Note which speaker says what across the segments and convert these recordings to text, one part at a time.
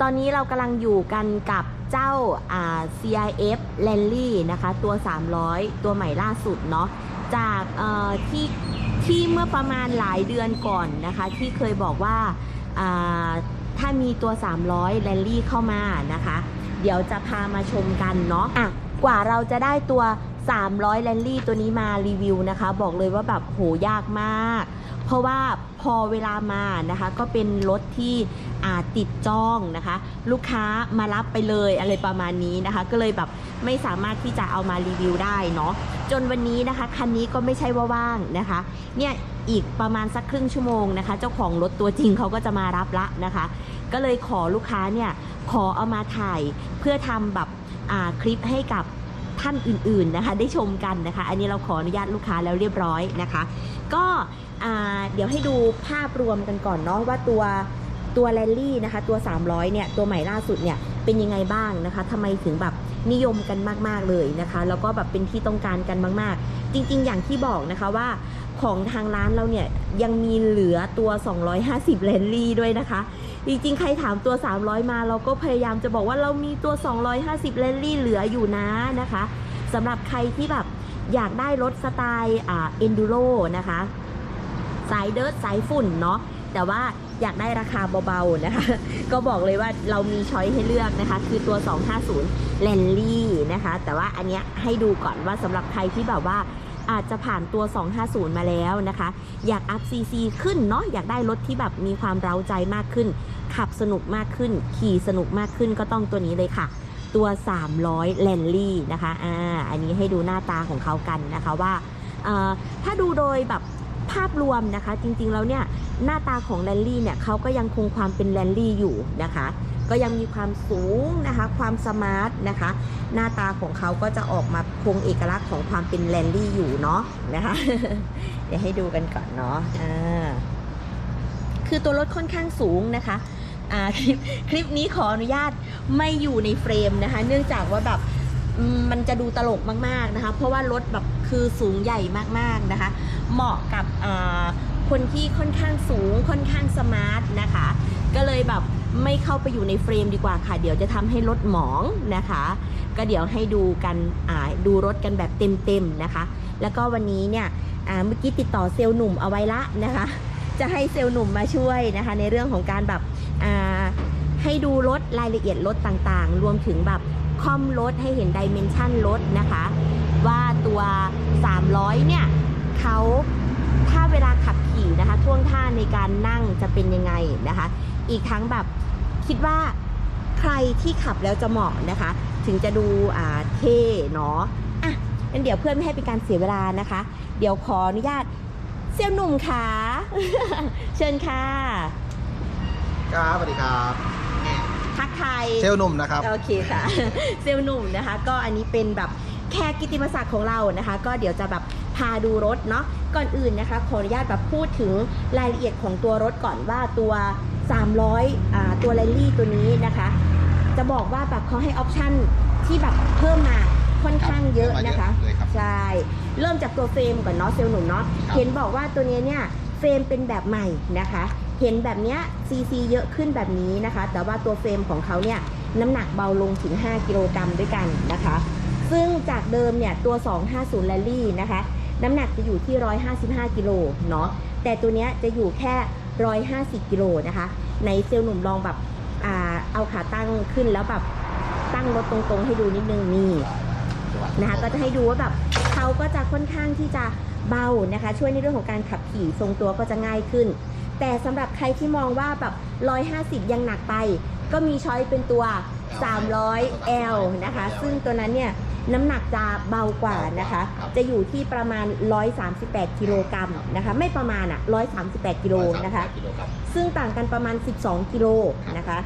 Speaker 1: ตอนนี้เรากำลังอยู่กันกับเจ้าา CIF Rally นะคะ ตัว 300 ตัวใหม่ล่าสุดเนาะจากที่ที่เมื่อประมาณหลายเดือนก่อนนะคะ ที่เคยบอกว่าาถ้ามีตัว 300 Rally เข้ามานะคะ เดี๋ยวจะพามาชมกันเนาะะกว่าเราจะได้ตัว 300 Rally ตัวนี้มารีวิวนะคะ บอกเลยว่าแบบโหยากมาก เพราะว่า พอเวลามานะคะก็เป็นรถที่อาติดจองนะคะ ลูกค้ามารับไปเลยอะไรประมาณนี้นะคะ ก็เลยแบบไม่สามารถที่จะเอามารีวิวได้เนาะจนวันนี้นะคะคันนี้ก็ไม่ใช่ว่าว่างนะคะเนี่ยอีกประมาณสักครึ่งชั่วโมงนะคะ เจ้าของรถตัวจริงเขาก็จะมารับละนะคะ ก็เลยขอลูกค้าเนี่ยขอเอามาถ่ายเพื่อทำแบบคลิปให้กับ ท่านอื่นๆนะคะ ได้ชมกันนะคะ อันนี้เราขออนุญาตลูกค้าแล้วเรียบร้อยนะคะ ก็เดี๋ยวให้ดูภาพรวมกันก่อนเนาะว่าตัวตัวแรลลี่นะคะ ตัว 300 เนี่ย ตัวใหม่ล่าสุดเนี่ย เป็นยังไงบ้างนะคะทำไมถึงแบบนิยมกันมากๆเลยนะคะ แล้วก็แบบเป็นที่ต้องการกันมาก ๆ จริง ๆ อย่างที่บอกนะคะว่าของทางร้านเราเนี่ย ยังมีเหลือตัว 250แรลลี่ด้วยนะคะ จริงๆ ใครถามตัว 300 มาเราก็พยายามจะบอกว่าเรามีตัว 250แรลลี่เหลืออยู่นะนะคะสำหรับใครที่แบบอยากได้รถสไตล์อ่าเอนดูโรนะคะ สายเดิร์ดสายฝุ่นเนาะแต่ว่าอยากได้ราคาเบาๆนะคะ ก็บอกเลยว่าเรามีช้อยให้เลือกนะคะ คือตัว 250 l ลนลี่นะคะ แต่ว่าอันเนี้ยให้ดูก่อนว่าสำหรับใครที่แบบว่า อาจจะผ่านตัว 250 มาแล้วนะคะ อยากอัพซีซีขึ้นเนาะอยากได้รถที่แบบมีความเร้าใจมากขึ้น ขับสนุกมากขึ้น ขี่สนุกมากขึ้นก็ต้องตัวนี้เลยค่ะ ตัว 300 l ลนลี่นะคะอ่าอันนี้ให้ดูหน้าตาของเขากันนะคะว่าถ้าดูโดยแบบภาพรวมนะคะ จริงๆแล้วเนี่ยหน้าตาของแรลลี่เนี่ยเขาก็ยังคงความเป็นแรลลี่อยู่นะคะ ก็ยังมีความสูงนะคะ ความสมาร์ทนะคะ หน้าตาของเขาก็จะออกมาคงเอกลักษณ์ของความเป็นแรลลี่อยู่เนาะนะคะ เดี๋ยวให้ดูกันก่อนเนาะอ่าคือตัวรถค่อนข้างสูงนะคะคลิปคลิปนี้ขออนุญาตไม่อยู่ในเฟรมนะคะ เนื่องจากว่าแบบมันจะดูตลกมากๆนะคะ เพราะว่ารถแบบคือสูงใหญ่มากๆนะคะ เหมาะกับคนที่ค่อนข้างสูงค่อนข้างสมาร์ทนะคะ ก็เลยแบบ ไม่เข้าไปอยู่ในเฟรมดีกว่าค่ะ เดี๋ยวจะทำให้รถหมองนะคะ ก็เดี๋ยวให้ดูกันอ่าดูรถกันแบบเต็มๆนะคะ แล้วก็วันนี้เนี่ยเมื่อกี้ติดต่อเซลล์หนุ่มเอาไว้ละนะคะ จะให้เซลล์หนุ่มมาช่วยนะคะ ในเรื่องของการแบบให้ดูรถรายละเอียดรถต่างๆ รวมถึงแบบคอมรถให้เห็นดิเมนชันรถนะคะ ว่าตัว 300 เนี่ยเขาถ้าเวลาขับขี่นะคะ ท่วงท่าในการนั่งจะเป็นยังไงนะคะ อีกทั้งแบบคิดว่าใครที่ขับแล้วจะเหมาะนะคะ ถึงจะดูอ่าเท่เนาะอะงั้นเดี๋ยวเพื่อนไม่ให้เป็นการเสียเวลานะคะ เดี๋ยวขออนุญาตเซลลหนุ่มค่ะ เชิญค่ะ
Speaker 2: ครับสวัสดีครับ
Speaker 1: ทักทาย
Speaker 2: เซลลหนุ่มนะครับ
Speaker 1: โอเคค่ะ เซลล์หนุ่มนะคะ ก็อันนี้เป็นแบบแค่กิตติมศักดิ์ของเรานะคะ ก็เดี๋ยวจะแบบพาดูรถเนาะก่อนอื่นนะคะขออนุญาตแบบพูดถึงรายละเอียดของตัวรถก่อนว่าตัว 300อ่าตัวแรลลี่ตัวนี้นะคะ จะบอกว่าแบบเขาให้ออปชั่นที่แบบเพิ่มมาค่อนข้างเยอะนะคะ
Speaker 2: เลยครับ
Speaker 1: ใช่ เริ่มจากตัวเฟรมก่อนเนาะเซลล์หนุ่มเนาะ
Speaker 2: ครับ
Speaker 1: เห็นบอกว่าตัวเนี้ยเนี่ยเฟรมเป็นแบบใหม่นะคะ เห็นแบบเนี้ยซีซีเยอะขึ้นแบบนี้นะคะ แต่ว่าตัวเฟรมของเขาเนี่ยน้ำหนักเบาลงถึง 5 กิโลกรัมด้วยกันนะคะ ซึ่งจากเดิมเนี่ยตัว 250 Rally นะคะ น้ำหนักจะอยู่ที่ 155 กิโลเนาะแต่ตัวเนี้ยจะอยู่แค่ 150กิโลนะคะ ในเซลล์หนุ่มลองแบบอเอาขาตั้งขึ้นแล้วแบบตั้งรถตรงๆ ให้ดูนิดนึงนี่นะคะก็จะให้ดูว่าแบบเขาก็จะค่อนข้างที่จะเบานะคะ ช่วยในเรื่องของการขับขี่ทรงตัวก็จะง่ายขึ้น แต่สำหรับใครที่มองว่าแบบ 150 ยังหนักไป ก็มีช้อยเป็นตัว 300 L นะคะ ซึ่งตัวนั้นเนี่ย น้ำหนักจะเบากว่านะคะจะอยู่ที่ประมาณ 138 กิโลกรัมนะคะ ไม่ประมาณอะ138 กิโลนะคะ
Speaker 2: กิโลครับ
Speaker 1: ซึ่งต่างกันประมาณ 12 กิโลนะคะ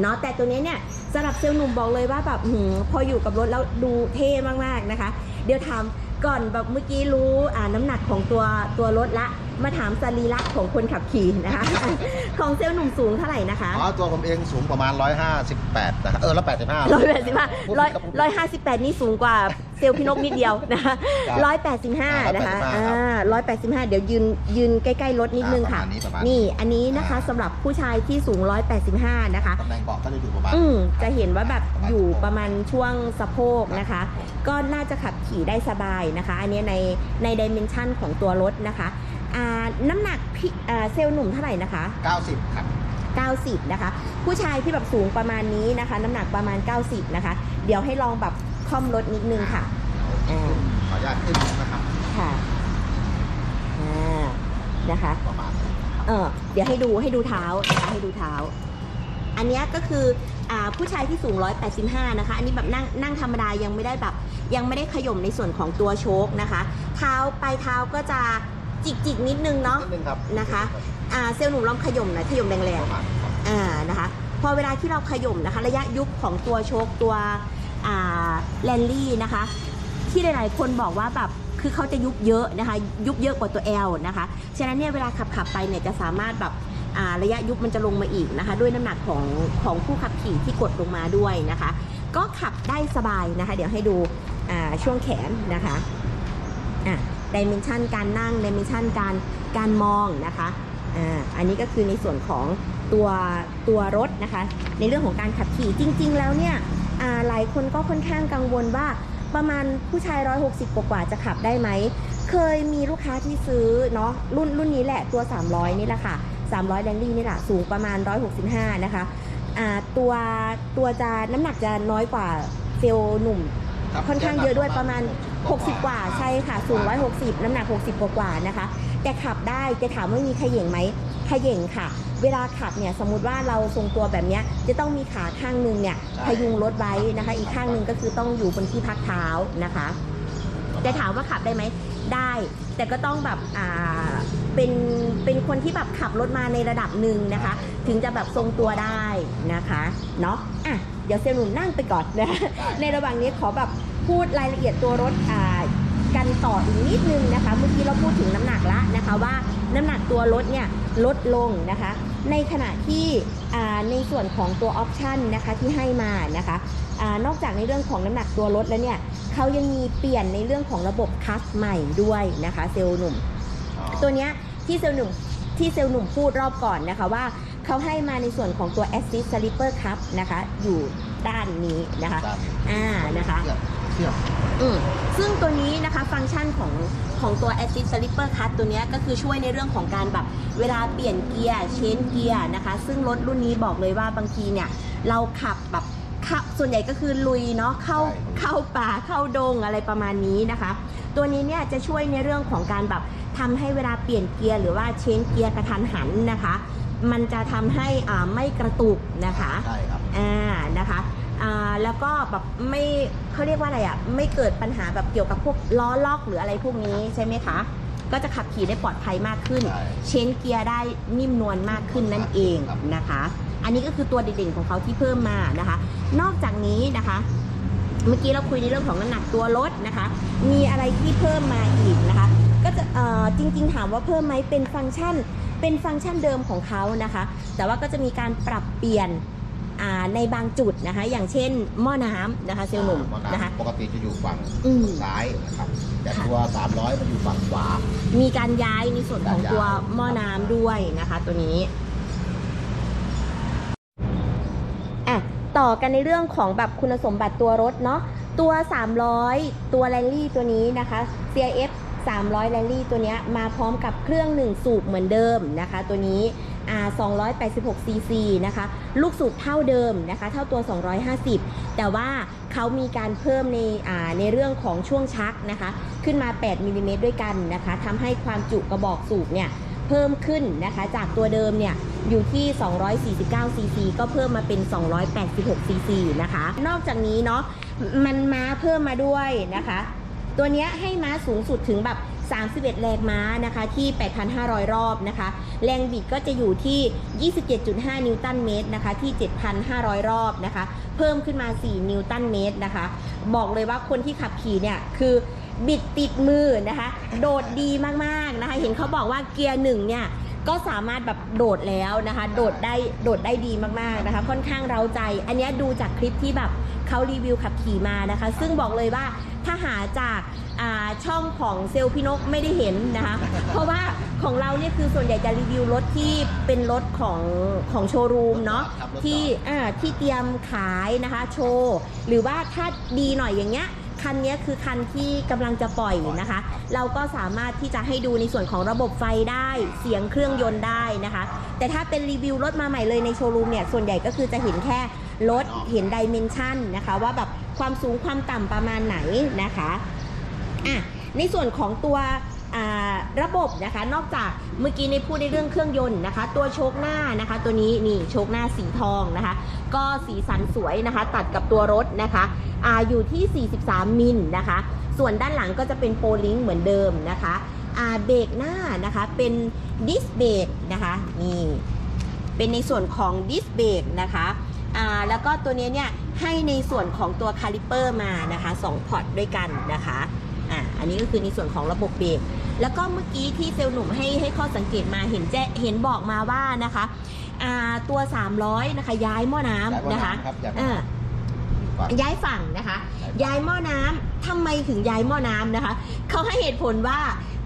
Speaker 1: เนาะแต่ตัวนี้เนี่ยสำหรับเซลล์หนุ่มบอกเลยว่าแบบหืมพออยู่กับรถแล้วดูเท่มากๆนะคะ เดี๋ยวถามก่อนแบบเมื่อกี้รู้อ่าน้ำหนักของตัวตัวรถละ มาถามสรีระของคนขับขี่นะคะ ของเซลล์หนุ่มสูงเท่าไหร่นะคะ
Speaker 2: อ๋อตัวผมเองสูงประมาณ 158นะครับเออ185
Speaker 1: ร้อยแปดสิบห้าร้อยร้อยห้าสิบแปดนี่สูงกว่า เซลล์พี่นกนิดเดียวนะคะ
Speaker 2: ครับ
Speaker 1: ร้อยแปดสิบห้านะคะ
Speaker 2: 185
Speaker 1: อ่าร้อยแปดสิบห้าเดี๋ยวยืนยืนใกล้ๆรถนิดนึงค่ะ
Speaker 2: ประมาณนี้ประมาณนี้
Speaker 1: นี่อันนี้นะคะ
Speaker 2: อ่า
Speaker 1: สำหรับผู้ชายที่สูงร้อยแปดสิบห้านะคะ
Speaker 2: ตำแหน่งเบาะก็จะอยู่ประมาณ
Speaker 1: อืมจะเห็นว่าแบบ
Speaker 2: ประมาณ
Speaker 1: อยู่
Speaker 2: สะโพก
Speaker 1: ประมาณช่วงสะโพกนะคะ
Speaker 2: ครับ
Speaker 1: ก็น่าจะขับขี่ได้สบายนะคะ อันนี้ในในดิเมนชันของตัวรถนะคะอ่าน้ำหนักพี่อ่าเซลล์หนุ่มเท่าไหร่นะคะ
Speaker 2: 90 ครับ
Speaker 1: 90 นะคะ ผู้ชายที่แบบสูงประมาณนี้นะคะ น้ำหนักประมาณ 90 นะคะ เดี๋ยวให้ลองแบบ ค่อมรถนิดนึงค่ะอ่า
Speaker 2: ขออนุญาตขึ้นนะครับ
Speaker 1: ค่ะอ่านะคะ
Speaker 2: ประมาณนี้
Speaker 1: เออเดี๋ยวให้ดูให้ดูเท้านะคะให้ดูเท้า อันเนี้ยก็คืออ่าผู้ชายที่สูง 185 นะคะ อันนี้แบบนั่งนั่งธรรมดายังไม่ได้แบบ ยังไม่ได้ขย่มในส่วนของตัวโชคนะคะ เท้าปลายเท้าก็จะจิกจิกๆนิดนึงเนาะ
Speaker 2: นิดนึงครับ
Speaker 1: นะคะอ่าเซลล์หนุ่มลองขย่มหน่อยขย่มแรง
Speaker 2: ประมาณนี้ครับ
Speaker 1: ๆอ่านะคะ พอเวลาที่เราขย่มนะคะ ระยะยุบของตัวโชคตัวอ่า แลนลี่นะคะ ที่หลายๆ คนบอกว่าแบบคือเขาจะยุบเยอะนะคะ ยุบเยอะกว่าตัว L นะคะ ฉะนั้นเนี่ยเวลาขับขับไปเนี่ยจะสามารถแบบระยะยุบมันจะลงมาอีกนะคะ ด้วยน้ำหนักของของผู้ขับขี่ที่กดลงมาด้วยนะคะ ก็ขับได้สบายนะคะ เดี๋ยวให้ดูช่วงแขนนะคะอะดิเมนชันการนั่งดิเมนชันการการมองนะคะอ่าอันนี้ก็คือในส่วนของตัวตัวรถนะคะ ในเรื่องของการขับขี่จริง ๆ แล้วเนี่ย หลายคนก็ค่อนข้างกังวลว่าประมาณผู้ชาย 160 กว่าๆจะขับได้ไหม เคยมีลูกค้าที่ซื้อเนาะรุ่นรุ่นนี้แหละตัว 300 นี่แหละค่ะ 300แดนลี่นี่แหละสูงประมาณ 165 นะคะอ่าตัวตัวจะน้ำหนักจะน้อยกว่าเซลล์หนุ่ม
Speaker 2: รับ
Speaker 1: ค่อนข้างเยอะด้วยประมาณ 60 กว่าใช่ค่ะ สูง 160 น้ำหนัก 60 กว่ากว่านะคะ แต่ขับได้จะถามว่ามีขย่งไหมขย่งค่ะ เวลาขับเนี่ยสมมุติว่าเราทรงตัวแบบเนี้ยจะต้องมีขาข้างหนึงเนี่ยพยุงรถไว้นะคะ อีกข้างหนึ่งก็คือต้องอยู่บนที่พักเท้านะคะจะถามว่าขับได้ไหมได้ แต่ก็ต้องแบบอ่าเป็นเป็นคนที่แบบขับรถมาในระดับหนึ่งนะคะ ถึงจะแบบทรงตัวได้นะคะเนาะอะเดี๋ยวเซลล์หนุ่มนั่งไปก่อนนะคะในระหว่างนี้ขอแบบพูดรายละเอียดตัวรถอ่ากันต่ออีกนิดนึงนะคะ เมื่อกี้เราพูดถึงน้ำหนักละนะคะว่าน้ำหนักตัวรถเนี่ยลดลงนะคะ ในขณะที่ในส่วนของตัวออปชันนะคะที่ให้มานะคะอนอกจากในเรื่องของน้ำหนักตัวรถแล้วเนี่ยเขายังมีเปลี่ยนในเรื่องของระบบคัสใหม่ด้วยนะคะ เซลล์หนุ่ม ตัวเนี้ยที่เซลล์หนุ่มที่เซลล์หนุ่มพูดรอบก่อนนะคะว่า เขาให้มาในส่วนของตัว Assist Slipper Cup นะคะ อยู่ด้านนี้นะคะ
Speaker 2: ด้านนี้
Speaker 1: อ่านะคะ
Speaker 2: เทียบเทียบ
Speaker 1: อืมซึ่งตัวนี้นะคะฟังก์ชันของของตัว Assist Slipper Cut ตัวเนี้ยก็คือช่วยในเรื่องของการแบบเวลาเปลี่ยนเกียร์เชนเกียร์นะคะ ซึ่งรถรุ่นนี้บอกเลยว่าบางทีเนี่ย เราขับแบบเข้าส่วนใหญ่ก็คือลุยเนาะเข้า
Speaker 2: ใช่
Speaker 1: เข้าป่าเข้าดงอะไรประมาณนี้นะคะ ตัวนี้เนี่ยจะช่วยในเรื่องของการแบบทำให้เวลาเปลี่ยนเกียร์หรือว่าเชนเกียร์กระทันหันนะคะ มันจะทำให้อ่าไม่กระตุกนะคะ
Speaker 2: ใช่ครับ
Speaker 1: อ่านะคะอ่าแล้วก็แบบไม่เขาเรียกว่าอะไรอะ่ะไม่เกิดปัญหาแบบเกี่ยวกับพวกล้อล็อกหรืออะไรพวกนี้ใช่ไหมคะ ก็จะขับขี่ได้ปลอดภัยมากขึ้น
Speaker 2: ใช่
Speaker 1: เชนเกียร์ได้นิ่มนวลมากขึ้นนั่นเอง
Speaker 2: ครับ
Speaker 1: นะคะ อันนี้ก็คือตัวเด่นๆของเขาที่เพิ่มมานะคะ นอกจากนี้นะคะ เมื่อกี้เราคุยในเรื่องของน้ำหนักตัวรถนะคะ มีอะไรที่เพิ่มมาอีกนะคะ ก็จะเอ่อจริงๆถามว่าเพิ่มไหมเป็นฟังก์ชัน เป็นฟังก์ชันเดิมของเขานะคะ แต่ว่าก็จะมีการปรับเปลี่ยนอ่าในบางจุดนะคะ อย่างเช่นหม้อน้ำนะคะ เซลล์หนุ่ม
Speaker 2: หม้อ
Speaker 1: นะคะ
Speaker 2: ปกติจะอยู่ฝั่ง
Speaker 1: อืม
Speaker 2: ซ้ายนะครับแต่
Speaker 1: ค่ะ
Speaker 2: ตัว 300 มันอยู่ฝั่งขวา
Speaker 1: มีการย้ายในส่วนของตัวหม้อน้ำด้วยนะคะ ตัวนี้อะต่อกันในเรื่องของแบบคุณสมบัติตัวรถเนาะตัว 300 ตัวแรลลี่ตัวนี้นะคะ CIF 300แรลลี่ตัวนี้มาพร้อมกับเครื่องหนึ่งสูบเหมือนเดิมนะคะ ตัวนี้286 cc นะคะ ลูกสูบเท่าเดิมนะคะ เท่าตัว 250 แต่ว่าเขามีการเพิ่มในในเรื่องของช่วงชักนะคะ ขึ้นมา 8มิลลิเมตรด้วยกันนะคะทำให้ความจุกระบอกสูบเนี่ยเพิ่มขึ้นนะคะ จากตัวเดิมเนี่ยอยู่ที่ 249ซีซีก็เพิ่มมาเป็น 286ซีซีนะคะ นอกจากนี้เนาะมันมาเพิ่มมาด้วยนะคะ ตัวนี้ให้ม้าสูงสุดถึงแบบ31 แรงม้านะคะที่ 8,500 รอบนะคะ แรงบิดก็จะอยู่ที่ 27.5 นิวตันเมตรนะคะที่ 7,500 รอบนะคะ เพิ่มขึ้นมา 4 นิวตันเมตรนะคะ บอกเลยว่าคนที่ขับขี่เนี่ยคือบิดติดมือนะคะ โดดดีมากๆนะคะ เห็นเขาบอกว่าเกียร์หนึ่งเนี่ยก็สามารถแบบโดดแล้วนะคะ โดดได้โดดได้ดีมากๆนะคะ ค่อนข้างเราใจ อันนี้ดูจากคลิปที่แบบเขารีวิวขับขี่มานะคะ ซึ่งบอกเลยว่า ถ้าหาจากอ่าช่องของเซลล์พี่นกไม่ได้เห็นนะคะ เพราะว่าของเราเนี่ยคือส่วนใหญ่จะรีวิวรถที่เป็นรถของของโชว์รูมเนาะ
Speaker 2: ครับรถจอด
Speaker 1: ที่อ่าที่เตรียมขายนะคะโชว์หรือว่าถ้าดีหน่อยอย่างเงี้ยคันเนี้ยคือคันที่กำลังจะปล่อยนะคะ เราก็สามารถที่จะให้ดูในส่วนของระบบไฟได้ เสียงเครื่องยนต์ได้นะคะ แต่ถ้าเป็นรีวิวรถมาใหม่เลยในโชว์รูมเนี่ย ส่วนใหญ่ก็คือจะเห็นแค่รถ เห็นดิเมนชันนะคะว่าแบบ ความสูงความต่ำประมาณไหนนะคะอะในส่วนของตัวระบบนะคะนอกจากเมื่อกี้ในพูดในเรื่องเครื่องยนต์นะคะ ตัวโชคหน้านะคะ ตัวนี้นี่โชคหน้าสีทองนะคะ ก็สีสันสวยนะคะ ตัดกับตัวรถนะคะอาอยู่ที่ 43 มิลนะคะ ส่วนด้านหลังก็จะเป็นโปลิงเหมือนเดิมนะคะอ่าเบรกหน้านะคะเป็นดิสเบรกนะคะนี่เป็นในส่วนของดิสเบรกนะคะ แล้วก็ตัวนี้เนี่ยให้ในส่วนของตัวคาลิเปอร์มานะคะ2พอร์ตด้วยกันนะคะอ่าอันนี้ก็คือในส่วนของระบบเบรกแล้วก็เมื่อกี้ที่เซลล์หนุ่มให้ให้ข้อสังเกตมาเห็นแจ้เห็นบอกมาว่านะคะอ่าตัว 300นะคะย้ายหม้อน้ำนะคะ
Speaker 2: ครับอย่า
Speaker 1: อ่า
Speaker 2: ฝั่ง
Speaker 1: ย้ายฝั่งนะคะ ย้ายหม้อน้ำทำไมถึงย้ายหม้อน้ำนะคะเขาให้เหตุผลว่า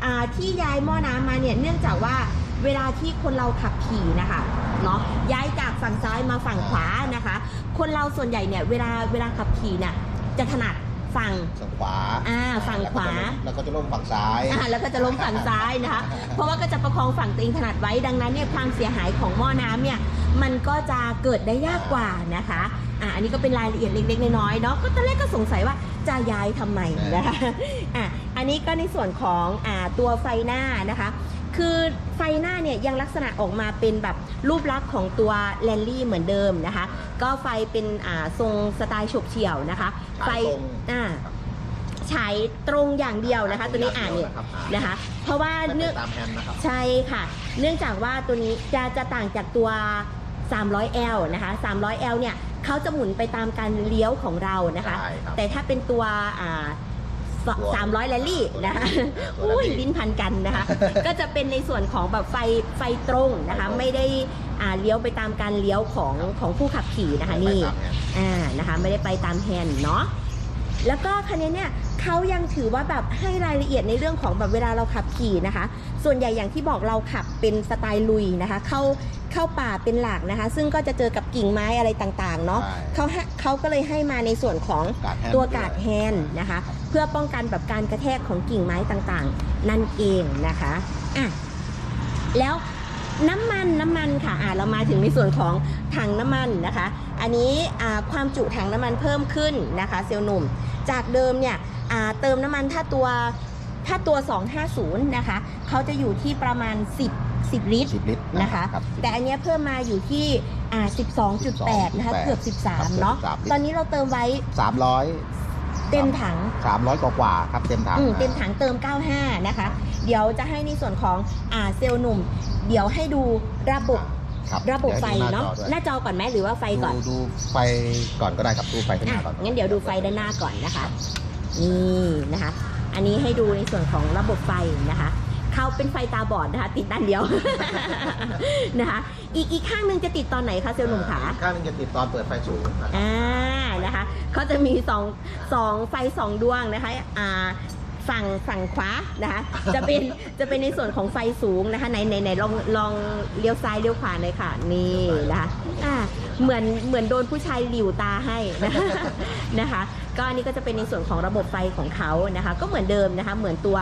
Speaker 1: อ่าที่ย้ายหม้อน้ำมาเนี่ยเนื่องจากว่าเวลาที่คนเราขับขี่นะคะ เนาะย้ายจากฝั่งซ้ายมาฝั่งขวานะคะ คนเราส่วนใหญ่เนี่ยเวลาเวลาขับขี่เนี่ยจะถนัดฝั่ง
Speaker 2: ฝั่งขวา
Speaker 1: อ่า ฝั่งขวา
Speaker 2: แล้วก็จะล้มฝั่งซ้าย
Speaker 1: อ่า แล้วก็จะล้มฝั่งซ้ายนะคะ เพราะว่าก็จะประคองฝั่งตัวเองถนัดไว้ ดังนั้นเนี่ยความเสียหายของหม้อน้ำเนี่ย มันก็จะเกิดได้ยากกว่านะคะ อ่า อันนี้ก็เป็นรายละเอียดเล็กๆน้อยๆเนาะ ก็ตอนแรกก็สงสัยว่าจะย้ายทำไมนะคะ อะอันนี้ก็ในส่วนของ อ่า ตัวไฟหน้านะคะ คือไฟหน้าเนี่ยยังลักษณะออกมาเป็นแบบรูปลักษณ์ของตัวแลนลี่เหมือนเดิมนะคะ ก็ไฟเป็นอ่าทรงสไตล์ฉบเฉี่ยวนะคะ ไฟ
Speaker 2: ฉายตรง
Speaker 1: อ่าฉายตรงอย่างเดียวนะคะ ตัวนี้อ่านเนี่ย
Speaker 2: ครับ
Speaker 1: นะคะ เพราะว่า
Speaker 2: ไม่
Speaker 1: เนื่
Speaker 2: เป็
Speaker 1: อง
Speaker 2: นตามแฮนด์นะครับ
Speaker 1: ใช่ค่ะ เนื่องจากว่าตัวนี้จะจะต่างจากตัว 300L นะคะ 300L เนี่ยเขาจะหมุนไปตามการเลี้ยวของเรานะคะ
Speaker 2: ใช่ครับ
Speaker 1: แต่ถ้าเป็นตัวอ่า ส
Speaker 2: ตัว
Speaker 1: สามร้อยแลลี่นะคะ
Speaker 2: ตัว
Speaker 1: อุ้ย
Speaker 2: rally
Speaker 1: ลิ้นพันกันนะคะ ก็จะเป็นในส่วนของแบบไฟไฟตรงนะคะ
Speaker 2: ไฟตรง
Speaker 1: ไม่ได้อ่าเลี้ยวไปตามการเลี้ยวของของผู้ขับขี่นะคะนี่
Speaker 2: ไม่ตามแฮนด์
Speaker 1: อ่านะคะไม่ได้ไปตามแฮนด์เนาะแล้วก็คันนี้เนี่ยเขายังถือว่าแบบให้รายละเอียดในเรื่องของแบบเวลาเราขับขี่นะคะ ส่วนใหญ่อย่างที่บอกเราขับเป็นสไตล์ลุยนะคะ เข้าเข้าป่าเป็นหลักนะคะ ซึ่งก็จะเจอกับกิ่งไม้อะไรต่างๆเนาะ
Speaker 2: ใช่
Speaker 1: เขาให้เขาก็เลยให้มาในส่วนของ
Speaker 2: กาดแฮนด์
Speaker 1: ตัวกาดแฮนด์นะคะ เพื่อป้องกันแบบการกระแทกของกิ่งไม้ต่างๆ นั่นเองนะคะอะแล้วน้ำมันน้ำมันค่ะอะเรามาถึงในส่วนของถังน้ำมันนะคะ อันนี้อ่าความจุถังน้ำมันเพิ่มขึ้นนะคะ เซลล์หนุ่ม จากเดิมเนี่ยอ่าเติมน้ำมันถ้าตัวถ้าตัว 250 นะคะ เขาจะอยู่ที่ประมาณ 10 10 ลิตร
Speaker 2: สิบลิตร
Speaker 1: นะคะ
Speaker 2: รับ
Speaker 1: แต่อันเนี้ยเพิ่มมาอยู่ที่อ่า12.8 นะคะ เกือบ 13 เนาะ
Speaker 2: ครับ
Speaker 1: ตอนนี้เราเติมไว้
Speaker 2: สามร้อย
Speaker 1: เต็มถัง
Speaker 2: สามร้อยกว่าๆครับเต็มถัง
Speaker 1: อืมเต็มถังเติม 95 นะคะ เดี๋ยวจะให้ในส่วนของอ่าเซลล์หนุ่ม เดี๋ยวให้ดูระบบ
Speaker 2: ครับ
Speaker 1: ระบบไฟ
Speaker 2: ดี๋ยวให้ดู
Speaker 1: เนาะ
Speaker 2: จอด้วย
Speaker 1: หน้าจอก่อนไหมหรือว่าไฟก่อน
Speaker 2: ดูดูไฟก่อนก็ได้ครับดูไฟข้างห
Speaker 1: อะ
Speaker 2: น้าก่อน
Speaker 1: งั้นเดี๋ยวดูไฟด้านหน้าก่อนนะคะนี่นะคะ อันนี้ให้ดูในส่วนของระบบไฟนะคะ เขาเป็นไฟตาบอดนะคะ ติดด้านเดียว นะคะ อีกอีกข้างหนึ่งจะติดตอนไหนคะเซลล์หนุ่มขา
Speaker 2: ข้างหนึงจะติดตอนเปิดไฟสูงนะครับ
Speaker 1: อ่า นะคะเขาจะมีสองสองไฟสองดวงนะคะ อ่า ฝั่งฝั่งขวา นะคะ จะเป็น จะเป็นในส่วนของไฟสูงนะคะ ไหนไหนไหนลอง ลองเลี้ยวซ้ายเลี้ยวขวาเลยค่ะ นี่นะคะ อ่า เหมือน เหมือนโดนผู้ชายหลิวตาให้นะคะ นะคะ ก็อันนี้ก็จะเป็นในส่วนของระบบไฟของเขานะคะ ก็เหมือนเดิมนะคะ เหมือนตัว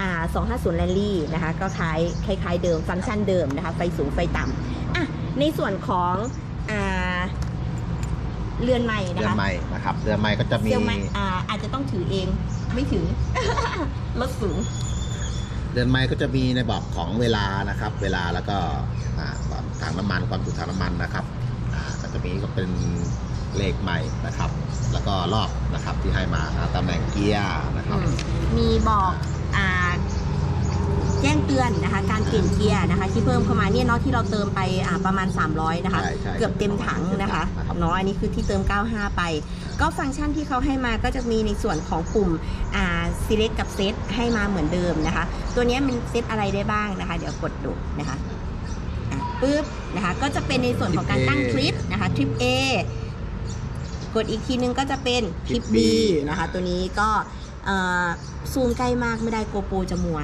Speaker 1: อ่า250 Rally นะคะก็คล้ายคล้ายๆเดิมฟังก์ชันเดิมนะคะไฟสูงไฟต่ำอะในส่วนของอ่าเรือนใหม่นะ
Speaker 2: เรือน
Speaker 1: คะ
Speaker 2: ไม้นะครับเรือนไม้ก็จะมี
Speaker 1: เซลลใหม่อ่าอาจจะต้องถือเองไม่ถือรถสูง
Speaker 2: เรือนไม้ก็จะมีในบอกของเวลานะครับ เวลาแล้วก็อ่าความถังน้ำมันความจุถังน้ำมันนะครับอ่าก็จะมีก็เป็นเลขใหม่นะครับ แล้วก็รอบนะครับที่ให้มานะตำแหน่งเกียร์นะครับ
Speaker 1: มีบอกอ่า แจ้งเตือนนะคะ การเปลี่ยนเกียร์นะคะ ที่เพิ่มเข้ามาเนี่ยเนาะที่เราเติมไปอ่าประมาณ 300 นะคะ
Speaker 2: ใช่ใช่
Speaker 1: เกือบเต็มถังนะคะ
Speaker 2: นะครับ
Speaker 1: เนาะอันนี้คือที่เติม 95 ไป ก็ฟังก์ชันที่เขาให้มาก็จะมีในส่วนของปุ่มอ่า select กับ set ให้มาเหมือนเดิมนะคะ ตัวเนี้ยมันเซตอะไรได้บ้างนะคะ เดี๋ยวกดดูนะคะอะปึ๊บนะคะ ก็จะเป็นในส่วนของการตั้งทริปนะคะทริป A กดอีกทีนึงก็จะเป็นทริป B นะคะ ตัวนี้ก็เอ่อ ซูมใกล้มากไม่ได้โกโปรจะมัว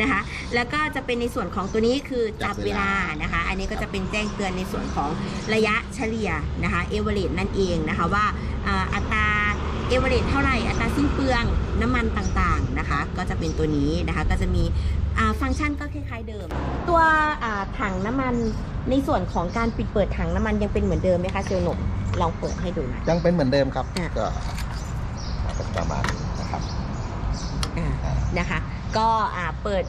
Speaker 1: นะคะ แล้วก็จะเป็นในส่วนของตัวนี้คือจับเวลานะคะ อันนี้ก็จะเป็นแจ้งเตือนในส่วนของระยะเฉลี่ยนะคะเอเวอเรสนั่นเองนะคะว่าอ่าอัตราเอเวอเรสเท่าไหร่อัตราสิ้นเปลืองน้ำมันต่างๆนะคะ ก็จะเป็นตัวนี้นะคะก็จะมีอ่าฟังก์ชันก็คล้ายๆเดิม ตัวอ่าถังน้ำมันในส่วนของการปิดเปิดถังน้ำมันยังเป็นเหมือนเดิมไหมคะเซลล์หนุ่มลองเปิดให้ดูหน่อย
Speaker 2: ยังเป็นเหมือนเดิมครับ
Speaker 1: อะ
Speaker 2: ก็ ประมาณนี้นะครับ
Speaker 1: อ่านะคะ ก็อ่าเปิด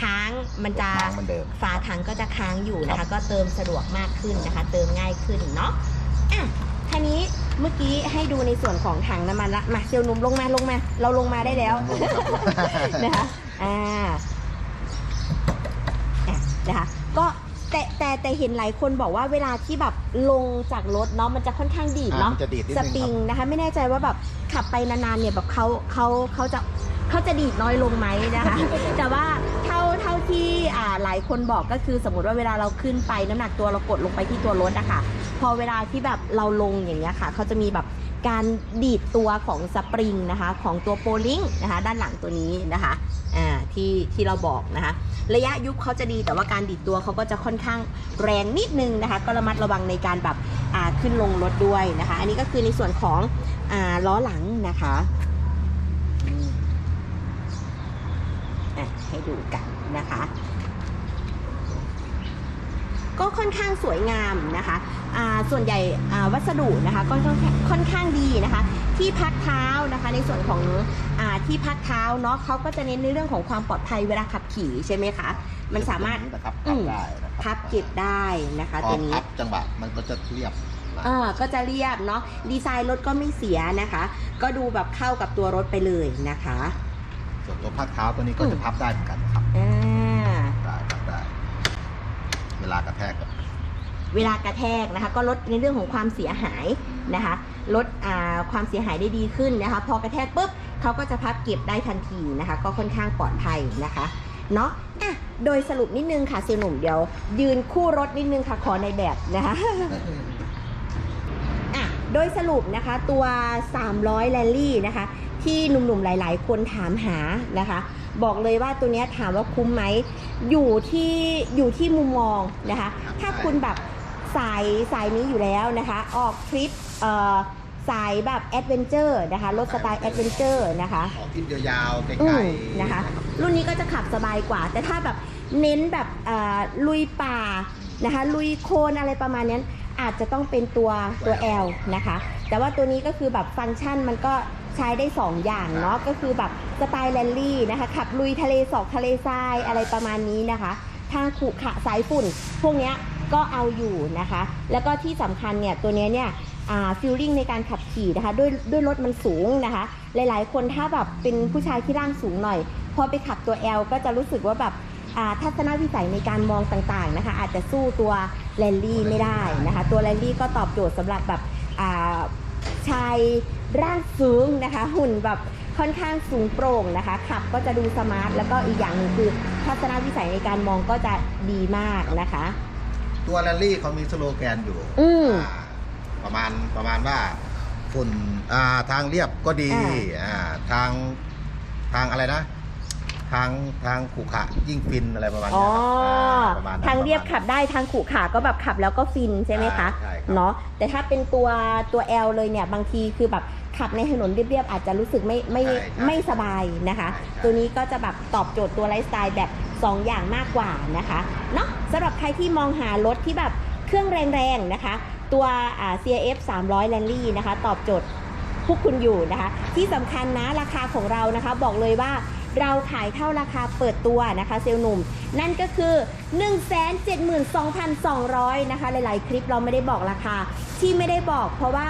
Speaker 1: ค้างมันจะ
Speaker 2: ค้างเหมือนเดิม
Speaker 1: ฝาถังก็จะค้างอยู่นะ
Speaker 2: ครั
Speaker 1: คะ
Speaker 2: บ
Speaker 1: ก็เติมสะดวกมากขึ้นนะคะ เติมง่ายขึ้นเนาะอะทีนี้เมื่อกี้ให้ดูในส่วนของถังน้ำมันละมาเซลล์หนุ่มลงมาลงมา เราลงมาได้แล้วนะคะอ่าอะนะคะก็ แต่แต่แต่เห็นหลายคนบอกว่าเวลาที่แบบลงจากรถเนาะมันจะค่อนข้างดีด
Speaker 2: อ่า
Speaker 1: เนาะ
Speaker 2: มันจะดีดนิด
Speaker 1: ส
Speaker 2: นึง
Speaker 1: ปริ
Speaker 2: ค
Speaker 1: ง
Speaker 2: รับ
Speaker 1: นะคะ ไม่แน่ใจว่าแบบขับไปนานๆเนี่ยแบบเขาเขาเขาจะเขาจะดีดน้อยลงไหมนะคะ แต่ว่าเท่าเท่าที่อ่าหลายคนบอกก็คือสมมติว่าเวลาเราขึ้นไปน้ำหนักตัวเรากดลงไปที่ตัวรถอะค่ะ พอเวลาที่แบบเราลงอย่างเงี้ยค่ะเขาจะมีแบบการดีดตัวของสปริงนะคะ ของตัวโปลิงนะคะ ด้านหลังตัวนี้นะคะอ่า ที่ที่เราบอกนะคะ ระยะยุบเขาจะดีแต่ว่าการดีดตัวเขาก็จะค่อนข้างแรงนิดนึงนะคะ ก็ระมัดระวังในการแบบขึ้นลงรถด้วยนะคะ อันนี้ก็คือในส่วนของอล้อหลังนะคะะให้ดูกันนะคะ ก็ค่อนข้างสวยงามนะคะ ส่วนใหญ่อ่าวัสดุนะคะก็ค่อนข้างค่อนข้างดีนะคะ ที่พักเท้านะคะในส่วนของอาที่พักเท้าเนาะเขาก็จะเน้นในเรื่องของความปลอดภัยเวลาขับขี่ใช่ไหมคะมันสามารถ
Speaker 2: นะครับ
Speaker 1: อื
Speaker 2: พับ
Speaker 1: ม
Speaker 2: ได้นะครั
Speaker 1: พับเก็บได้นะคะ
Speaker 2: พอ
Speaker 1: ตัวนี้
Speaker 2: พับจังหวะมันก็จะเรียบนะ
Speaker 1: เออก็จะเรียบเนาะดีไซน์รถก็ไม่เสียนะคะ ก็ดูแบบเข้ากับตัวรถไปเลยนะคะ
Speaker 2: ส่วนตัวพักเท้าตัวนี้ก็
Speaker 1: อื
Speaker 2: จะ
Speaker 1: ม
Speaker 2: พับได้เหมือนกันนะครับ
Speaker 1: อ่า
Speaker 2: ได้พับได้ เวลากระแทกกับ
Speaker 1: เวลากระแทกนะคะ ก็ลดในเรื่องของความเสียหายนะคะ ลดความเสียหายได้ดีขึ้นนะคะ พอกระแทกปุ๊บเขาก็จะพับเก็บได้ทันทีนะคะ ก็ค่อนข้างปลอดภัยนะคะเนาะอะโดยสรุปนิดนึงค่ะเซลลหนุ่มเดี๋ยว ยืนคู่รถนิดนึงค่ะขอในแบบนะคะอะโดยสรุปนะคะตัว 300แรลลี่นะคะ ที่หนุ่มๆหลาย ๆ คนถามหานะคะ บอกเลยว่าตัวนี้ถามว่าคุ้มไหมอยู่ที่อยู่ที่มุมมองนะคะ ถ้าคุณแบบ สายสายนี้อยู่แล้วนะคะ ออกทริปเอ่อสายแบบแอดเวนเจอร์นะคะรถสไตล์แอดเวนเจอร์นะคะ
Speaker 2: ออกทิศยาวๆไก
Speaker 1: อื
Speaker 2: ล
Speaker 1: มนะคะ รุ่นนี้ก็จะขับสบายกว่า แต่ถ้าแบบเน้นแบบเอ่อลุยป่านะคะลุยโคลนอะไรประมาณนั้นอาจจะต้องเป็นตัวตัว L นะคะ แต่ว่าตัวนี้ก็คือแบบฟังก์ชันมันก็ใช้ได้ 2 อย่างเนาะก็คือแบบสไตล์แรลลี่นะคะขับลุยทะเลสอกทะเลทรายอะไรประมาณนี้นะคะ ทางขรุขระสายฝุ่น พวกเนี้ย ก็เอาอยู่นะคะ แล้วก็ที่สำคัญเนี่ยตัวนี้เนี่ยฟิลลิ่งในการขับขี่นะคะด้วยด้วยรถมันสูงนะคะ หลายๆ คนถ้าแบบเป็นผู้ชายที่ร่างสูงหน่อย พอไปขับตัว L ก็จะรู้สึกว่าแบบทัศนวิสัยในการมองต่างๆนะคะ อาจจะสู้ตัวแรลลี่ไม่ได้นะคะ ตัวแรลลี่ก็ตอบโจทย์สำหรับแบบชายร่างสูงนะคะ หุ่นแบบค่อนข้างสูงโปร่งนะคะขับก็จะดูสมาร์ทแล้วก็อีกอย่างหนึ่งคือทัศนวิสัยในการมองก็จะดีมากนะคะ
Speaker 2: ตัวแรลลี่เขามีสโลแกนอยู่
Speaker 1: อืม
Speaker 2: อ่าประมาณประมาณว่าฝุ่นอ่าทางเรียบก็ดี
Speaker 1: อ่า
Speaker 2: อ่าทางทางอะไรนะ ทางทางขรุขระยิ่งฟินอะไรประมาณ
Speaker 1: อ๋
Speaker 2: เนี้
Speaker 1: อย
Speaker 2: ครับอ่ประมาณนั้น
Speaker 1: ทางเรียบ
Speaker 2: ปะมาณ
Speaker 1: ขับได้ทางขู่ขาก็แบบขับแล้วก็ฟินใช่ไหมคะ
Speaker 2: ใช่ครับ
Speaker 1: เนาะแต่ถ้าเป็นตัวตัว L เลยเนี่ยบางทีคือแบบ ขับในถนนเรียบๆอาจจะรู้สึกไม่ไม่
Speaker 2: ใช่ใช่
Speaker 1: ไม่สบายนะคะ
Speaker 2: ใช่ใช่
Speaker 1: ตัวนี้ก็จะแบบตอบโจทย์ตัวไลฟ์สไตล์แบบ2อย่างมากกว่านะคะเนาะสำหรับใครที่มองหารถที่แบบเครื่องแรงๆนะคะ ตัวอ่า CRF 300 Rally นะคะ ตอบโจทย์พวกคุณอยู่นะคะ ที่สำคัญนะราคาของเรานะคะ บอกเลยว่าเราขายเท่าราคาเปิดตัวนะคะ เซลล์หนุ่ม นั่นก็คือ 172,200 นะคะ หลายๆ คลิปเราไม่ได้บอกราคา ที่ไม่ได้บอกเพราะว่า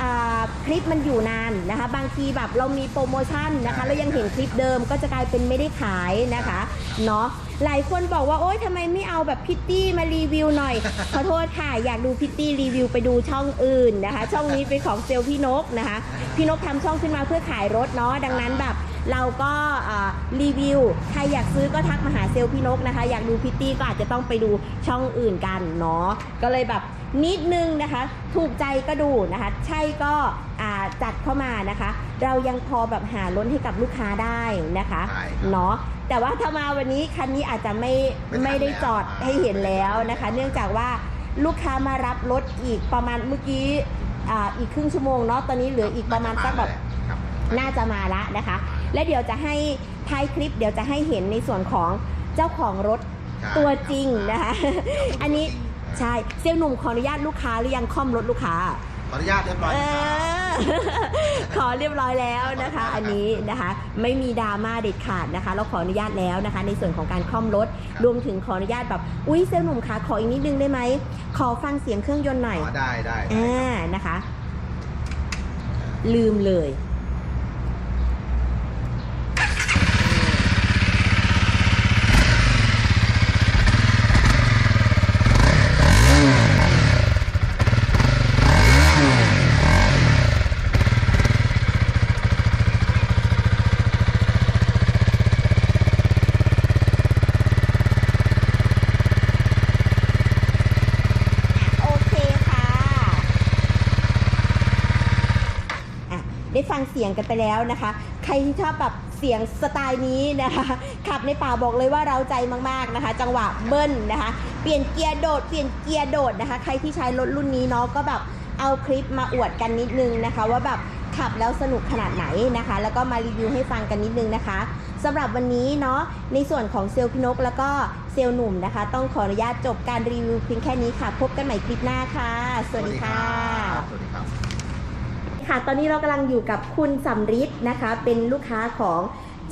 Speaker 1: อ่าคลิปมันอยู่นานนะคะ บางทีแบบเรามีโปรโมชั่นนะคะเรายังเห็นคลิปเดิมก็จะกลายเป็นไม่ได้ขายนะคะเนาะหลายคนบอกว่าโอ๊ยทำไมไม่เอาแบบพิตตี้มารีวิวหน่อย ขอโทษค่ะ อยากดูพิตตี้รีวิวไปดูช่องอื่นนะคะ ช่องนี้เป็นของเซลล์พี่นกนะคะ พี่นกทำช่องขึ้นมาเพื่อขายรถเนาะดังนั้นแบบ เราก็อ่ารีวิว ใครอยากซื้อก็ทักมาหาเซลล์พี่นกนะคะ อยากดูพิตตี้ก็อาจจะต้องไปดูช่องอื่นกันเนาะก็เลยแบบนิดนึงนะคะ ถูกใจก็ดูนะคะ ใช่ก็อ่าจัดเข้ามานะคะ เรายังพอแบบหาล้นให้กับลูกค้าได้นะคะ
Speaker 2: ใช่ครับ
Speaker 1: เนาะแต่ว่าถ้ามาวันนี้คันนี้อาจจะไม่
Speaker 2: ไม่ทัน
Speaker 1: ไม่ได้จอด
Speaker 2: แล้ว
Speaker 1: ให้เห็นแล้วนะคะ เนื่องจากว่าลูกค้ามารับรถอีกประมาณเมื่อกี้อ่าอีกครึ่งชั่วโมงเนาะตอนนี้เหลืออีกประมาณสักแบบ
Speaker 2: ครับ
Speaker 1: น่าจะมาละนะคะ และเดี๋ยวจะให้ท้ายคลิปเดี๋ยวจะให้เห็นในส่วนของเจ้าของรถ
Speaker 2: ใช่
Speaker 1: ตัวจริงนะคะ อันนี้
Speaker 2: ใช่
Speaker 1: ใช่เซลล์หนุ่มขออนุญาตลูกค้าหรือยังค่อมรถลูกค้า
Speaker 2: ขออนุญาตเรียบร้อย
Speaker 1: เอ
Speaker 2: นะครับ
Speaker 1: อขอเรียบร้อยแล้วนะคะ อันนี้นะคะ ไม่มีดราม่าเด็ดขาดนะคะ เราขออนุญาตแล้วนะคะ ในส่วนของการค่อมรถรวมถึงขออนุญาตแบบอุ้ยเซลล์หนุ่มคะขออีกนิดนึงได้ไหมขอฟังเสียงเครื่องยนต์หน่อย
Speaker 2: อ๋อได้ได้ได้
Speaker 1: อ่านะคะ ลืมเลย โอเคค่ะอะ ได้ฟัง เสียงกันไปแล้วนะคะ ใครที่ชอบแบบเสียงสไตล์นี้นะคะขับในป่าบอกเลยว่าเราใจมากๆนะคะ จังหวะเบิ้ลนะคะ เปลี่ยนเกียร์โดดเปลี่ยนเกียร์โดดนะคะ ใครที่ใช้รถรุ่นนี้เนาะก็แบบเอาคลิปมาอวดกันนิดนึงนะคะ ว่าแบบขับแล้วสนุกขนาดไหนนะคะ แล้วก็มารีวิวให้ฟังกันนิดนึงนะคะสำหรับวันนี้เนาะในส่วนของเซลล์พี่นกแล้วก็เซลล์หนุ่มนะคะ ต้องขออนุญาตจบการรีวิวเพียงแค่นี้ค่ะ พบกันใหม่คลิปหน้าค่ะ สวัสดีค่ะ
Speaker 2: สวัสดีครับ
Speaker 1: ค่ะ ตอนนี้เรากำลังอยู่กับคุณสำริดนะคะ เป็นลูกค้าของ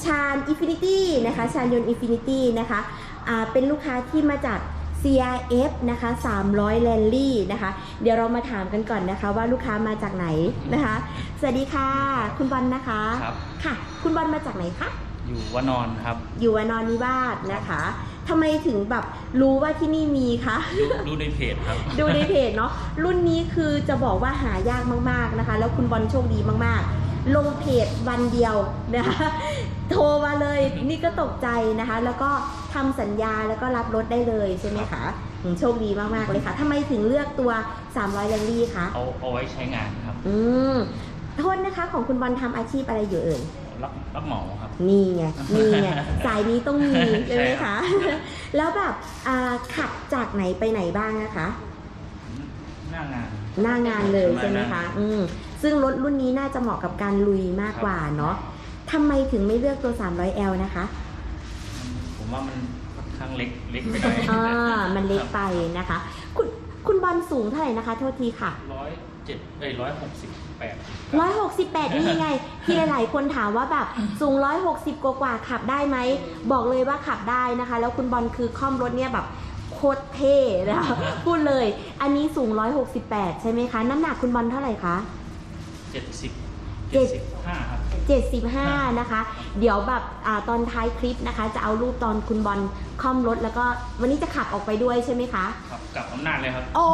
Speaker 1: ชาญอินฟินิตี้นะคะ ชาญยนต์อินฟินิตี้นะคะอ่าเป็นลูกค้าที่มาจาก CRF นะคะ 300 แลนลี่นะคะ เดี๋ยวเรามาถามกันก่อนนะคะว่าลูกค้ามาจากไหนนะคะ สวัสดีค่ะ คุณบอลนะคะ
Speaker 3: ครับ
Speaker 1: ค่ะ คุณบอลมาจากไหนคะ
Speaker 3: อยู่วานอนครับ
Speaker 1: อยู่วานอนนิวาสนะคะ ทำไมถึงแบบรู้ว่าที่นี่มีคะ
Speaker 3: ดูดูในเพจครับ
Speaker 1: ดูในเพจเนาะรุ่นนี้คือจะบอกว่าหายากมากๆนะคะ แล้วคุณบอลโชคดีมากๆ ลงเพจวันเดียวนะคะโทรมาเลยนี่ก็ตกใจนะคะ แล้วก็ทำสัญญาแล้วก็รับรถได้เลยใช่ไหมคะอืมโชคดีมากๆเลยค่ะทำไมถึงเลือกตัว 300แลนลี่คะ
Speaker 3: เอาเอาไว้ใช้งานครับ
Speaker 1: อืมโทษนะคะของคุณบอลทำอาชีพอะไรอยู่เอ่ย
Speaker 3: รับรับเหมาครับ
Speaker 1: นี่ไงนี่ไงสายนี้ต้องมีใช่ไหม
Speaker 3: ใช่ครั
Speaker 1: คะ
Speaker 3: บ
Speaker 1: แล้วแบบอ่าขับจากไหนไปไหนบ้างนะคะ
Speaker 3: หน้างาน
Speaker 1: หน้างานเลย
Speaker 3: ประมาณ
Speaker 1: ใช่ไหม
Speaker 3: นั้น
Speaker 1: คะอืมซึ่งรถรุ่นนี้น่าจะเหมาะกับการลุยมากกว่าเนาะทำไมถึงไม่เลือกตัว 300L นะคะ
Speaker 3: ผมว่ามันค่อนข้างเล็กเล็กไปหน่อย
Speaker 1: อ่ามันเล็กไปนะคะ คุณคุณบอลสูงเท่าไหร่นะคะ โทษทีค่ะ
Speaker 3: ร้อย เจ็ดเอ้ยร้อยหกสิบแปด
Speaker 1: 168นี่ไง ที่หลายๆคนถามว่าแบบสูง160กว่าๆขับได้ไหม บอกเลยว่าขับได้นะคะ แล้วคุณบอลคือค่อมรถเนี่ยแบบโคตรเท่นะคะพูดเลย อันนี้สูง 168 ใช่ไหมคะ น้ำหนักคุณบอลเท่าไหร่คะ
Speaker 3: เจ็ดสิบ
Speaker 1: เจ็
Speaker 3: เจ็
Speaker 1: ด
Speaker 3: ดสิบห้าครับ
Speaker 1: 75 นะคะ เดี๋ยวแบบอาตอนท้ายคลิปนะคะ จะเอารูปตอนคุณบอลคล่อมรถแล้วก็วันนี้จะขับออกไปด้วยใช่ไหมคะ
Speaker 3: ครับกลับอำนาจเลยครับ
Speaker 1: โอ้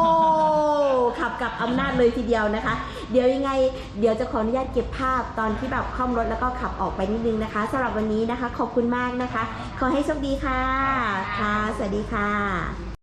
Speaker 1: ขับกับอำนาจเลยทีเดียวนะคะ เดี๋ยวยังไง เดี๋ยวจะขออนุญาตเก็บภาพตอนที่แบบคล่อมรถแล้วก็ขับออกไปนิดนึงนะคะสำหรับวันนี้นะคะ ขอบคุณมากนะคะ ขอให้โชคดีค่ะ ค่ะ สวัสดีค่ะ